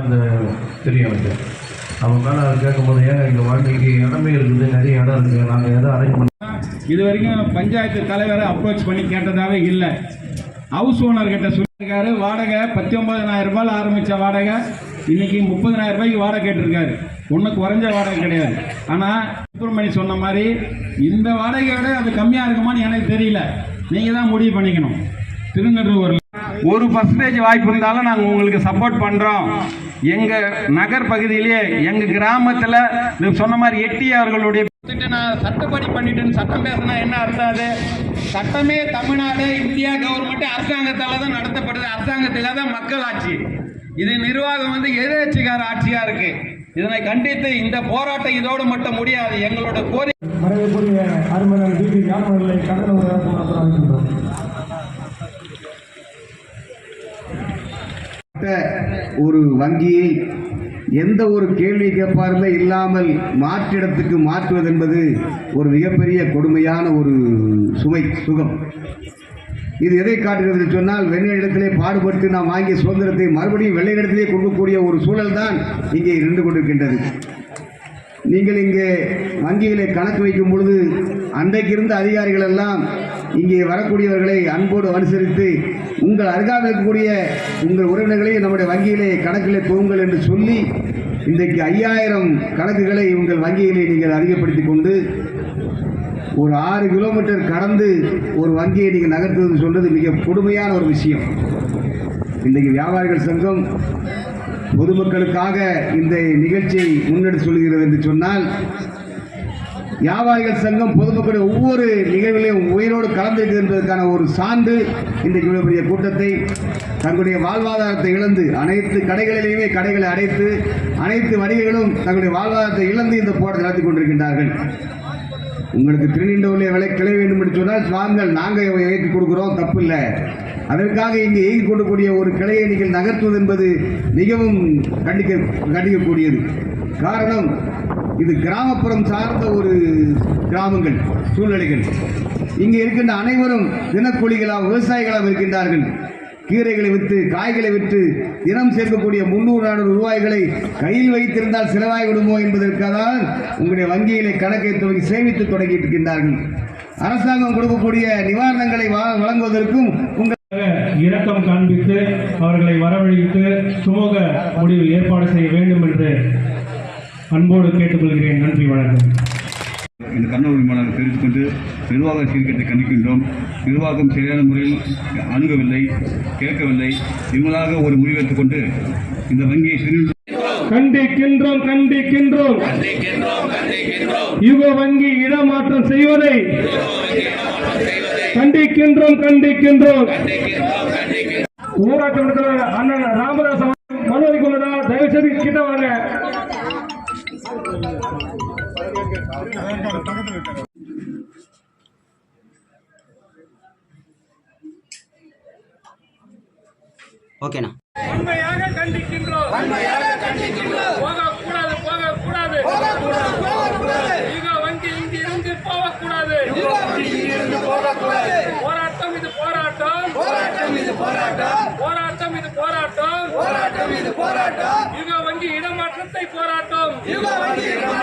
அந்த தெரியும் எனக்கு. அவங்க மேலே கேட்கும்போது ஏன் எங்கள் வாழ்க்கைக்கு இடமே இருக்குது நிறைய இடம் இருக்குது நாங்கள் எதை அரேஞ்ச் பண்ண இது வரைக்கும் பஞ்சாயத்து தலைவரை அப்ரோச் பண்ணி கேட்டதாகவே இல்லை. ஹவுஸ் ஓனர் கிட்ட சொல்லியிருக்காரு வாடகை பத்தொன்பதனாயிரம் ரூபாயில் ஆரம்பித்த வாடகை இன்னைக்கு முப்பதனாயிரம் ரூபாய்க்கு வாடகை கேட்டிருக்காரு. ஒன்றும் குறைஞ்ச வாடகை கிடையாது. ஆனால் சுப்பிரமணி சொன்ன மாதிரி இந்த வாடகையை விட அது கம்மியாக இருக்குமான்னு எனக்கு தெரியல. நீங்கள் தான் முடிவு பண்ணிக்கணும். திருநெல்வேலியில் ஒரு பர்சன்டேஜ் வாய்ப்பு இருந்தாலும் நாங்கள் உங்களுக்கு சப்போர்ட் பண்ணுறோம் எங்கள் நகர் பகுதியிலேயே எங்கள் கிராமத்தில் சொன்ன மாதிரி எட்டி அவர்களுடைய நான் சட்டப்படி பண்ணிட்டேன்னு சட்டம் பேசினா என்ன அர்த்தம் அது? சட்டமே தமிழ்நாடு இந்தியா கவர்மெண்ட் அரசாங்கத்தால தான் நடத்தப்படுது. அரசாங்கத்துக்காக தான் மக்கள் ஆட்சி. இது நிர்வாகம் வந்து எதிர்கட்சிக்கார ஆட்சியா இருக்கு. இதனை கண்டித்து இந்த போராட்டம் இதோடு மட்டும் முடியாது. எங்களோட கோரிக்கை மறைவுக்குரிய அருமலர் டிபி ஞானவர்களை கடந்த ஒரு ஒரு வங்கியை எந்த ஒரு கேள்வி கேட்பாருமே இல்லாமல் மாற்றிடத்துக்கு மாற்றுவது என்பது ஒரு மிகப்பெரிய கொடுமையான ஒரு சுமை சுகம். இது எதை காட்டுகிறது சொன்னால் சொன்னால் வெள்ளையிடத்திலே பாடுபட்டு நாம் வாங்கிய சுதந்திரத்தை மறுபடியும் வெள்ளை இடத்திலே கொடுக்கக்கூடிய ஒரு சூழல் தான் இங்கே இருந்து கொண்டிருக்கின்றது. நீங்கள் இங்கே வங்கிகளை கணக்கு வைக்கும் பொழுது அன்றைக்கு இருந்த அதிகாரிகள் எல்லாம் இங்கே வரக்கூடியவர்களை அன்போடு அனுசரித்து உங்கள் அருகாமல் இருக்கக்கூடிய உங்கள் உறவினர்களை நம்முடைய வங்கியிலே கணக்கிலே போங்கள் என்று சொல்லி இன்றைக்கு ஐயாயிரம் கணக்குகளை உங்கள் வங்கியிலே நீங்கள் அதிகப்படுத்தி கொண்டு ஒரு ஆறு கிலோமீட்டர் கடந்து ஒரு வங்கியை நீங்கள் நகர்த்துவது சொல்றது மிக கொடுமையான ஒரு விஷயம். இன்றைக்கு வியாபாரிகள் சங்கம் பொதுமக்களுக்காக இந்த நிகழ்ச்சியை முன்னெடுத்து சொல்கிறது என்று சொன்னால் வியாபாரிகள் சங்கம் பொதுமக்களுடைய ஒவ்வொரு நிகழ்விலையும் உயிரோடு கலந்திருக்கு என்பதற்கான ஒரு சான்று இன்றைக்கு இவ்வளவு பெரிய கூட்டத்தை தங்களுடைய வாழ்வாதாரத்தை இழந்து அனைத்து கடைகளிலேயுமே கடைகளை அடைத்து அனைத்து வணிகர்களும் தங்களுடைய வாழ்வாதாரத்தை இழந்து இந்த போராட்டம் நடத்தி கொண்டிருக்கின்றார்கள். உங்களுக்கு திருநீண்டவுள்ள விலை கிளை வேண்டும் என்று சொன்னால் வாங்கள் நாங்கள் ஏற்றி கொடுக்குறோம் தப்பு இல்லை அதற்காக இங்கே இயங்கிக் கொள்ளக்கூடிய ஒரு கிளையை நீங்கள் நகர்த்துவது என்பது மிகவும் கண்டிக்க கண்டிக்கக்கூடியது. காரணம் இது கிராமப்புறம் சார்ந்த ஒரு கிராமங்கள் சூழ்நிலைகள். இங்கே இருக்கின்ற அனைவரும் தினக்கூலிகளாக விவசாயிகளாக இருக்கின்றார்கள். கீரைகளை விற்று காய்களை விற்று தினம் சேர்க்கக்கூடிய முன்னூறு நானூறு ரூபாய்களை கையில் வைத்திருந்தால் செலவாகி விடுமோ என்பதற்காக தான் உங்களுடைய வங்கியிலே கணக்கை துவங்கி சேமித்து தொடங்கி இருக்கின்றார்கள். அரசாங்கம் கொடுக்கக்கூடிய நிவாரணங்களை வழங்குவதற்கும் உங்கள் இரக்கம் காண்பித்து அவர்களை வரவழைத்து சுமூக முடிவு ஏற்பாடு செய்ய வேண்டும் என்று அன்போடு கேட்டுக்கொள்கிறேன். நன்றி வணக்கம். இந்த கர்ண உரிமையாளர் தெரிவித்துக் கொண்டு நிர்வாக சீர்கேட்டை கண்டிக்கின்றோம். நிர்வாகம் சரியான முறையில் அணுகவில்லை கேட்கவில்லை. இவங்களாக ஒரு முடிவெடுத்துக் கொண்டு இந்த வங்கியை கண்டிக்கின்றோம் கண்டிக்கின்றோம். யுக வங்கி இடமாற்றம் செய்வதை கண்டிக்கின்றோம் கண்டிக்கின்றோம். ஊராட்சி அண்ணன் ராமதாஸ் அவர்கள் மனு அளிக்கொள்ளதா தயவு செய்து கிட்ட வாங்க ஓகேண்ணா. வன்மையாக கண்டிக்கின்றோம். வன்மையாக கண்டிக்கின்றோம். போகக்கூடாது போகக்கூடாது. போகக்கூடாது. போகக்கூடாது. யுக வங்கி இங்கிருந்து போகக்கூடாது. போராட்டம் இது போராட்டம். போராட்டம் இது போராட்டம். போராட்டம் இது போராட்டம். போராட்டம் இது போராட்டம் வங்கி இடமாற்றத்தை போராட்டம். யுக வங்கி இடமாற்றத்தை போராட்டம்.